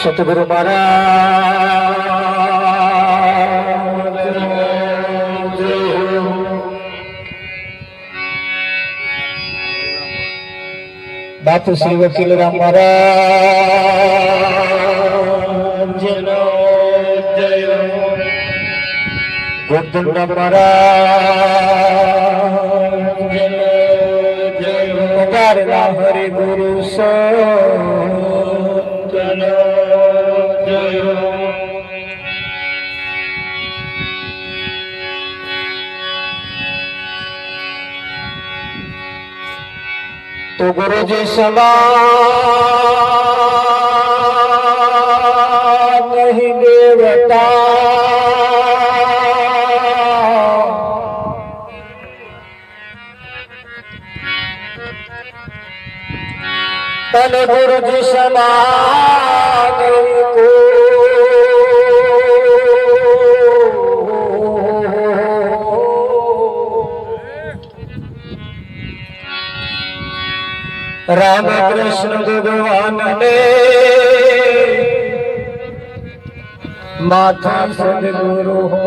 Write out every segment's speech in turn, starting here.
સતગુરુ મહારાજ બાપુ શ્રી વકીલ રામ મહારાજ ગોરધન રામ મહારાજ રામ હરિ गुरु सवा देवता। तन गुरु जी सलाह રામ કૃષ્ણ ભગવાન ને માથા સદગુરુ હો.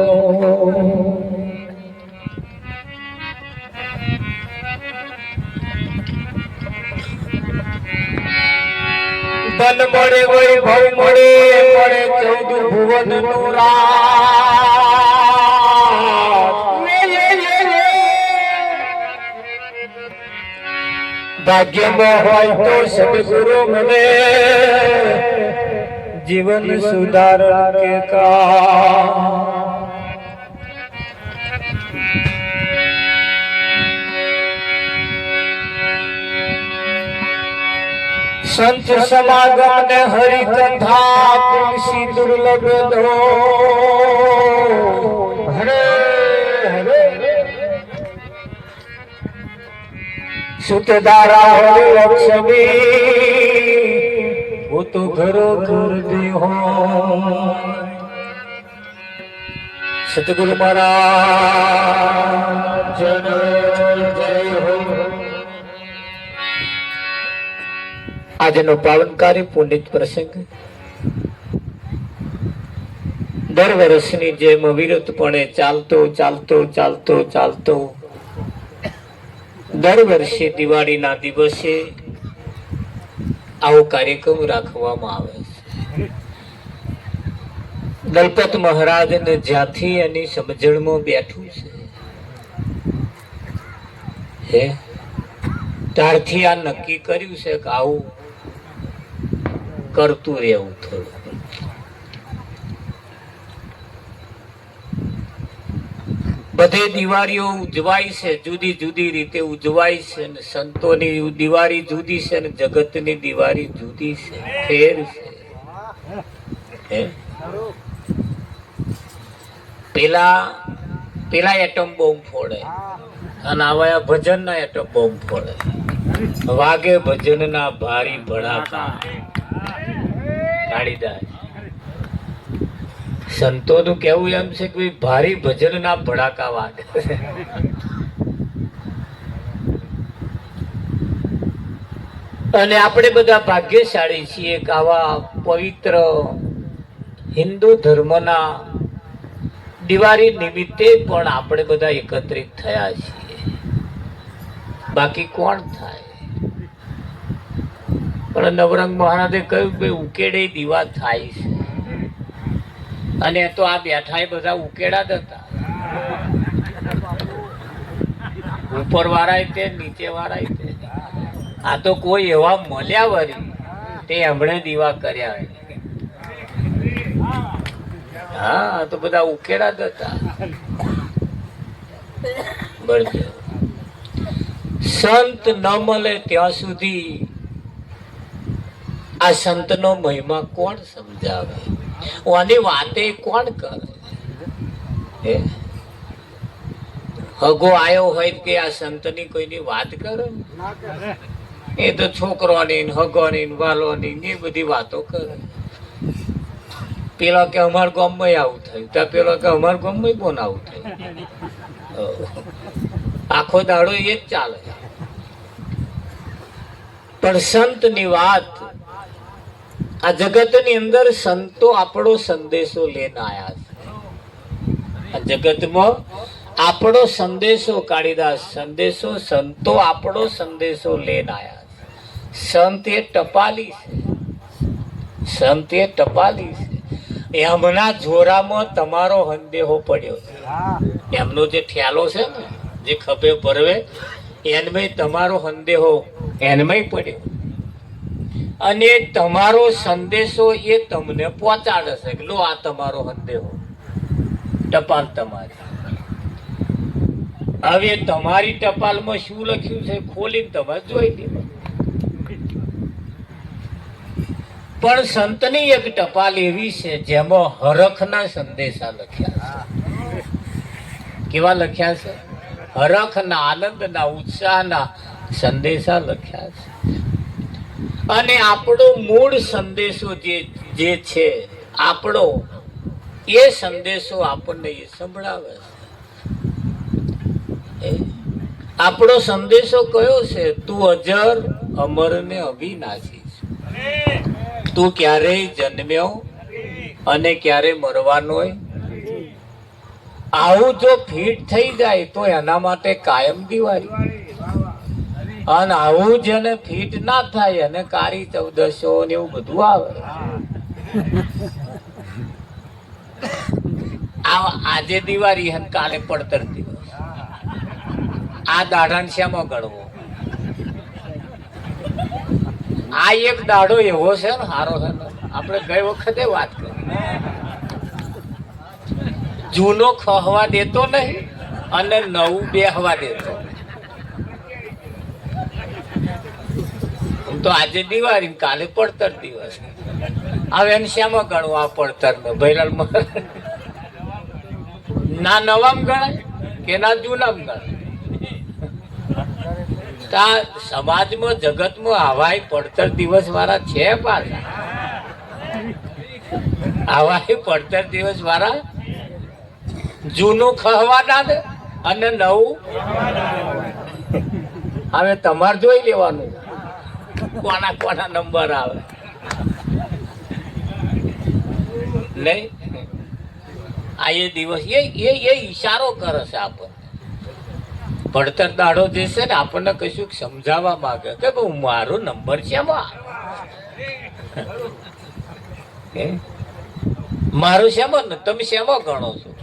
ધન મળે, વૈભવ મળે મળે ચૌદ ભુવનનું ભાગ્યમાં હોય તો સદગુરુ મને જીવન સુધાર કે કા સંત સમાગમ ને હરિકથા તુલસી દુર્લભ ધો સુતદારા હોવે તો ઘરો ઘરતી હો. સતગુરુ આજનો પાવનકારી પુનિત પ્રસંગ. દર વર્ષની જેમ અવિરતપણે ચાલતો ચાલતો ચાલતો ચાલતો દર વર્ષે દિવાળીના દિવસે આવો કાર્યક્રમ રાખવામાં આવે છે. દલપત મહારાજને જ્યાંથી એની સમજણમાં બેઠું છે, હે, ત્યારથી આ નક્કી કર્યું છે કે આવું કરતું રહેવું થોડું. બધે દિવાળીઓ ઉજવાય છે, જુદી જુદી રીતે ઉજવાય છે ને સંતોની દિવાળી જુદી છે ને જગતની દિવાળી જુદી છે, ફેર છે. પેલા પેલા એટમ બોમ્બ ફોડે અને આવા ભજનના એટમ બોમ્બ ફોડે. વાગે ભજનના ભારી ભડાકા. કાઢીદાસ સંતોનું કેવું એમ છે કે ભારી ભજનના ભડાકા વાગે. અને આપણે બધા ભાગ્યશાળી છીએ કે આવા પવિત્ર હિન્દુ ધર્મના દિવાળી નિમિત્તે પણ આપણે બધા એકત્રિત થયા છીએ. બાકી કોણ થાય? પણ નવરંગ મહારાજે કહ્યું કે ઉકેડે દીવા થાય છે. અને તો આ બેઠા એ બધા ઉકેડા જ હતા. ઉપર વાળા તે નીચે વાળા તે. આ તો કોઈ એવા મળ્યા વરી તે એમણે દીવા કર્યા. હા તો બધા ઉકેડા જ હતા. સંત ન મળે ત્યાં સુધી આ સંતનો મહિમા કોણ સમજાવે? આની વાતે કોણ કરે? હગો આવ્યો હોય કે આ સંતની કોઈની વાત કરે? એ તો છોકરોની હગોની વાલોની એ બધી વાતો કરે. પેલો કે અમાર ગામમાં આવું થયું ત્યાં પેલો કે અમાર ગામમાં કોણ આવું થયું. આખો દાડો એ જ ચાલે. પણ સંતની વાત આ જગતની અંદર સંતો આપણો સંદેશો લઈને આયા છે. આ જગતમાં આપણો સંદેશો કાળીદાસ સંદેશો સંતો આપણો સંદેશો લઈને આયા છે. સંત એ ટપાલી છે. સંત એ ટપાલી છે. એમના જોરામાં તમારો સંદેહો પડ્યો છે. એમનો જે ઠ્યાલો છે ને, જે ખભે ભરવે, એનમય તમારો સંદેહો એનમય પડ્યો. અને તમારો સંદેશો એ તમને પહોંચાડે છે લો આ તમારો સંદેહો. ટપાલ તમારી. હવે તમારી ટપાલમાં શું લખ્યું છે ખોલીને તમે જોઈ દીધો પણ સંતની એક ટપાલ એવી છે જેમાં હરખના સંદેશા લખ્યા છે. કેવા લખ્યા છે? હરખના, આનંદના, ઉત્સાહના સંદેશા લખ્યા છે. અને આપણો મૂળ સંદેશો જે જે છે, આપણો, એ સંદેશો આપણને સંભળાવે આપણો સંદેશો કયો છે? તું અજર અમર ને અવિનાશી તું ક્યારેય જન્મ્યો અને ક્યારે મરવાનો આવું જો ફિટ થઈ જાય તો એના માટે કાયમ દિવાળી. અને આવું જેને ફિટ ના થાય, અને કાળી ચૌદસો ને એવું બધું આવે. આજે દિવાળી હન કાલે પડતર દિવસ. આ દાઢાને શ્યામાં ગણવો આ એક દાડો એવો છે ને સારો છે ને, આપણે ગઈ વખતે વાત કરી. જૂનો ખહવા દેતો નહીં, અને નવું બેહવા દેતો આમ તો આજે દિવાળી કાલે પડતર દિવસ. હવે એને શ્યામાં ગણવું આ પડતર ને ભૈરલ ના નવામ ગણાય કે ના જૂનામ ગણાય? તા સમાજમાં, જગતમાં આવાય પડતર દિવસ વાળા છે પાછા. આવાય પડતર દિવસ વાળા જૂનું ખહવાના ને અને નવું. હવે તમારે જોઈ લેવાનું. કોના કોના નંબર આવે? નહીં? આ એ દિવસ, એ એ એ ઈશારો કરે છે આપણને. પડતર દાડો જે છે ને, આપણને કશું સમજાવવા માંગે. કે ભાઈ મારો નંબર એમાં મારું શેમાં ને, તમે શેમાં ગણો છો?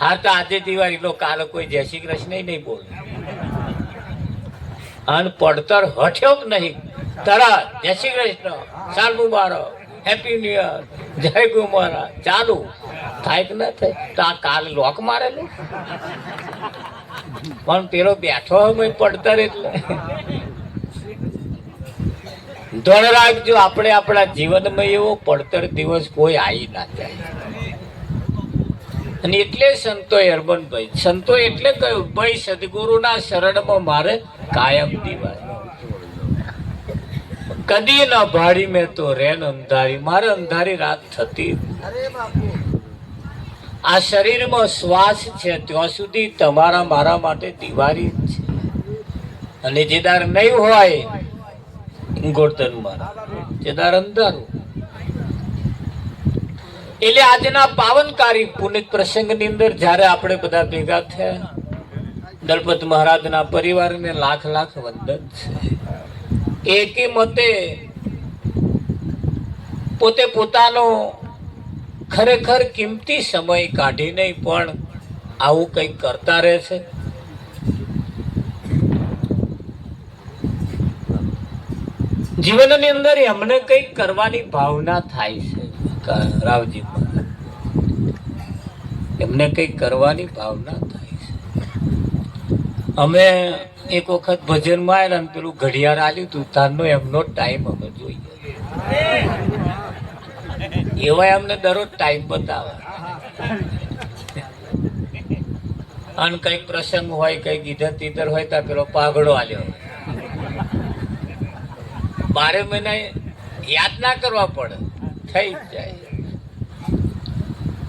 હા, તો આજે દિવાળી, લો, કાલે કોઈ જય શ્રી કૃષ્ણ નહીં બોલે. અને પડતર હઠ્યો નહીં. તરત જય શ્રી કૃષ્ણ. સાલ મુબારક. હેપી ન્યુ યર જય કુમાર ચાલુ. થાય કે ના થાય? તો આ કાલ લોક મારેલું પણ પેલો બેઠો હવે પડતર એટલે. ધન રાખજો આપણે આપણા જીવનમાં એવો પડતર દિવસ કોઈ આવી ના જાય. અને એટલે સંતોએ અરબનભાઈ સંતો એટલે કહ્યું ભાઈ સદગુરુના શરણમાં મારે કાયમ દીવાય કદી ન ભાડી મેં તો રેન અંધારી મારે અંધારી રાત થતી. આ શરીરમાં શ્વાસ છે ત્યાં સુધી તમારા મારા માટે દિવાળી છે. અને જેદાર નહીં હોય ગોળતર મારા. જેદાર અંધારું. એટલે આજના પાવનકારી પુનિત પ્રસંગની અંદર જ્યારે આપણે બધા ભેગા થયા દલપત મહારાજના પરિવારને લાખ લાખ વંદન છે. એકે મતે પોતે પોતાનો ખરેખર કિંમતી સમય કાઢીને પણ આવું કંઈક કરતા રહે છે. જીવનની અંદર એમને કંઈક કરવાની ભાવના થાય છે રાવજી એમને કંઈક કરવાની ભાવના અમે એક વખત ભજનમાં આવ્યા ને પેલું ઘડિયાળ આલ્યું હતું તારનો એમનો ટાઈમ અમે જોઈએ. એવા અમને દરરોજ ટાઈમ બતાવે. અને કંઈક પ્રસંગ હોય, કંઈક ઈધર તીધર હોય તો પેલો પાઘડો આલ્યો. બારે મહિના યાદ ના કરવા પડે. થઈ જાય.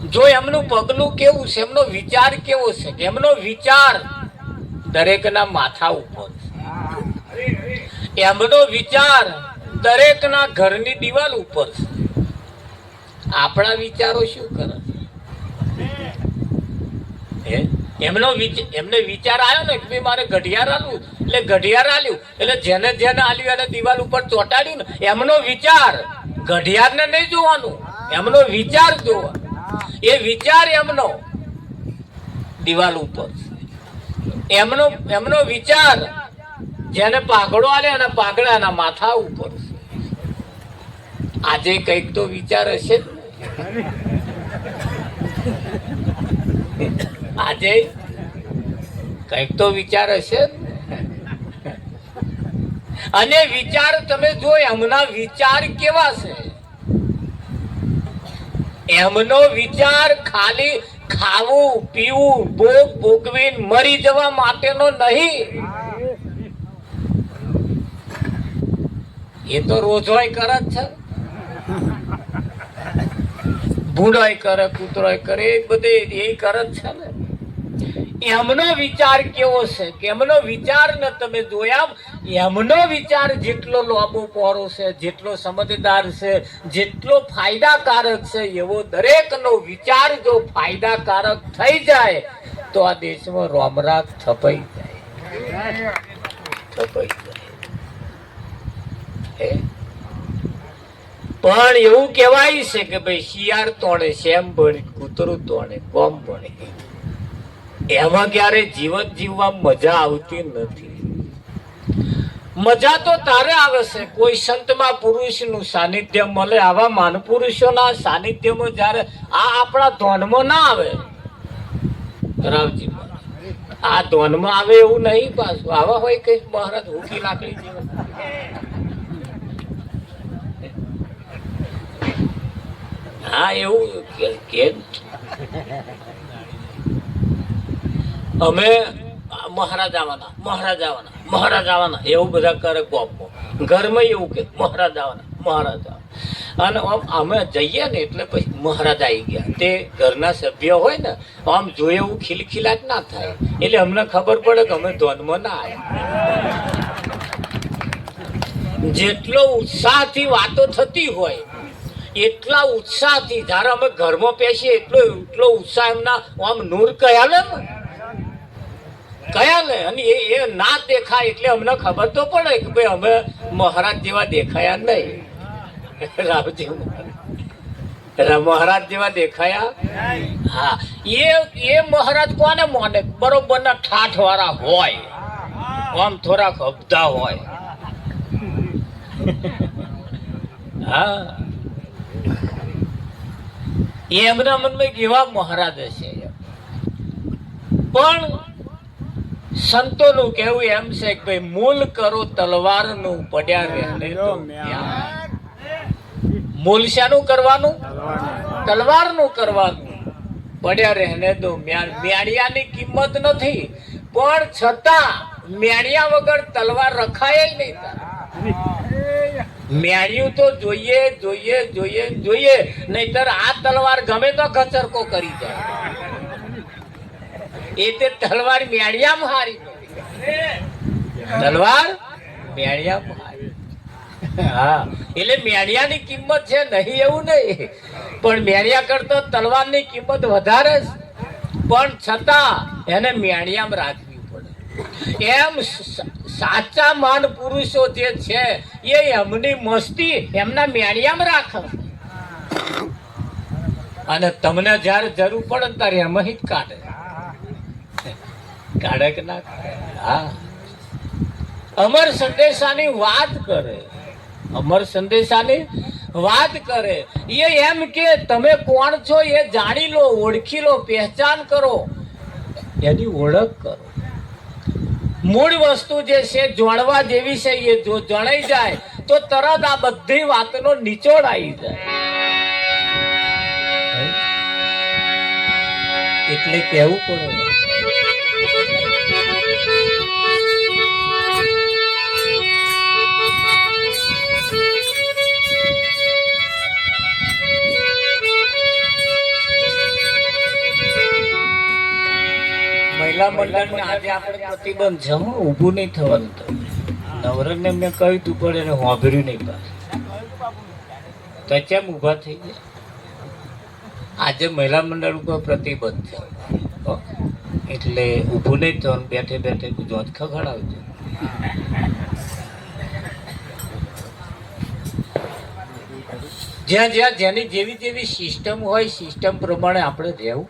જો એમનું પગલું કેવું છે, એમનો વિચાર કેવો છે? એમનો વિચાર દરેકના માથા ઉપર એમનો વિચાર દરેકના ઘરની દિવાલ ઉપર છે આપણા વિચારો શું કરે? એમનો એમને વિચાર આવ્યો ને કે મારે ઘડિયાળ આલું એટલે ઘડિયાળ આલ્યું, એટલે જેને જેને આલ્યું એને દિવાલ ઉપર ચોંટાડ્યું ને, એમનો વિચાર ઘડિયાળને નહીં જોવાનું, એમનો વિચાર જોવાનો એ વિચાર એમનો દિવાલ ઉપર છે. એમનો એમનો વિચાર જેને પાઘડો આલે એના માથા ઉપર. આજે કંઈક તો વિચાર હશે આજે કંઈક તો વિચાર હશે અને વિચાર તમે જો એમના વિચાર કેવા છે? એમનો વિચાર ખાલી ખાવું, પીવું, ભોગ ભોગવીને મરી જવા માટેનો નહીં. એ તો રોજોય કરે જ છે. ભૂંડોય કરે, કૂતરોય કરે, એ બધે એ કરે જ છે ને. એમનો વિચાર કેવો છે? કે એમનો વિચાર ને તમે જોયા? એમનો વિચાર જેટલો લાંબો પહોળો છે, જેટલો સમજદાર છે, જેટલો ફાયદાકારક છે, એવો દરેકનો વિચાર જો ફાયદાકારક થઈ જાય, તો આ દેશમાં રોમરાગ થપાઈ જાય. થપાઈ જાય. પણ એવું કહેવાય છે કે ભાઈ શિયાળ તોણે શેમ ભણે, કૂતરું તોણે કોમ ભણે. એમાં ક્યારે જીવન જીવવા મજા આવતી નથી. મજા તો તારે આવે છે. કોઈ સંતમાં પુરુષનું સાનિધ્ય મળે, આવા માનપુરુષોના સાનિધ્યમાં જ્યારે આ આપણા ધોનમાં ના આવે. રાવજી આ ધોનમાં આવે એવું નહીં પાછું. આવા હોય કઈ મહારાજ હુકી લાકડી જેવા. હા, એવું કે અમે મહારાજ આવવાના મહારાજ આવવાના મહારાજ આવવાના એવું બધા કરે કોપો ઘરમાં એવું કે મહારાજ આવવાના મહારાજ અને આમ અમે જઈએ ને એટલે પછી મહારાજ આવી ગયા. તે ઘરના સભ્ય હોય ને, આમ જોઈએ એવું ખીલખીલાટ ના થાય. એટલે અમને ખબર પડે કે અમે ધોનમાં ના આવ્યા. જેટલો ઉત્સાહથી વાતો થતી હોય, એટલા ઉત્સાહથી, જ્યારે અમે ઘરમાં પેસીએ એટલો એટલો ઉત્સાહ એમના, આમ નૂર કહ્યા ને કયા અને એ ના દેખાય એટલે અમને ખબર તો પડે કે ભાઈ અમે મહારાજ જેવા દેખાયા નહીં. રાવજી મહારાજ. જેવા દેખાયા હા. એ એ મહારાજ કોને માને? બરોબર ના ઠાઠ વાળા હોય. આમ થોડાક હબધા હોય. હા. એમના મનમાં કેવા મહારાજ હશે. પણ સંતોનું કેવું એમ છે કે ભાઈ મૂલ કરો તલવારનું પડ્યા રહે મૂલ શાનું કરવાનું? તલવારનું. કરવાનું. પડ્યા રહેને દો મ્યાણિયાની કિંમત નથી. પણ છતાં મ્યાણિયા વગર તલવાર રખાય નહીં તારે. તો જોઈએ જોઈએ જોઈએ જોઈએ. નહીતર આ તલવાર ગમે તો કચરકો કરી જાય. એ તે તલવાર મ્યાણિયામાં હારી તલવાર મ્યાણિયામાં હારી હા, એટલે મેળિયાની કિંમત છે નહીં એવું નહીં, પણ મેળિયા કરતો તલવારની કિંમત વધારે છે પણ છતાં એને મેળિયામાં રાખવી પડે. એમ સાચા માન પુરુષો જે છે, એ એમની મસ્તી એમના મેળિયામાં રાખે અને તમને જ્યારે જરૂર પડે ત્યારે એમાં જ કાઢે. કાઢે કે ના કાઢે? હા. અમર સંદેશાની વાત કરે. અમર સંદેશાની વાત કરે. એ એમ કે તમે કોણ છો એ જાણી લો, ઓળખી લો, પહેચાન કરો. એની ઓળખ કરો. મૂળ વસ્તુ જે છે, જાણવા જેવી છે એ જો જણાઈ જાય, તો તરત આ બધી વાતનો નિચોડ આવી જાય. એટલે કેવું પડે? મહિલા મંડળને આજે આપણે પ્રતિબંધ છે. ઊભું નહીં થવાનું તો. નવરણને મેં કહ્યું તું, પણ એને હોંભર્યું નહીં પાછું તો કેમ ઊભા થઈ ગયા? આજે મહિલા મંડળ ઉપર પ્રતિબંધ છે. એટલે ઊભું નહીં થવાનું, બેઠે બેઠે ગુજરાત ખખડાવજો. જ્યાં જ્યાં જેની જેવી જેવી સિસ્ટમ હોય સિસ્ટમ પ્રમાણે આપણે રહેવું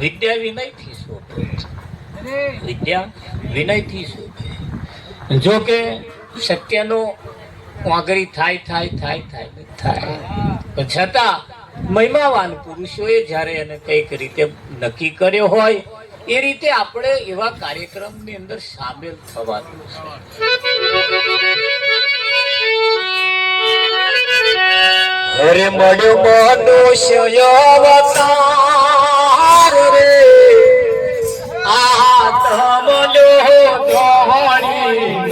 વિદ્યા વિનયથી. શોધે વિદ્યા વિનયથી શોધે જો સત્યનો વાગરી થાય થાય થાય થાય થાય. પણ છતાં મહિમાવાન પુરુષોએ જ્યારે એને કંઈક રીતે નક્કી કર્યો હોય, એ રીતે આપણે એવા કાર્યક્રમની અંદર સામેલ થવાનું છે. અરે મળ્યો મનુષ્ય અવતાર Yay! Yay!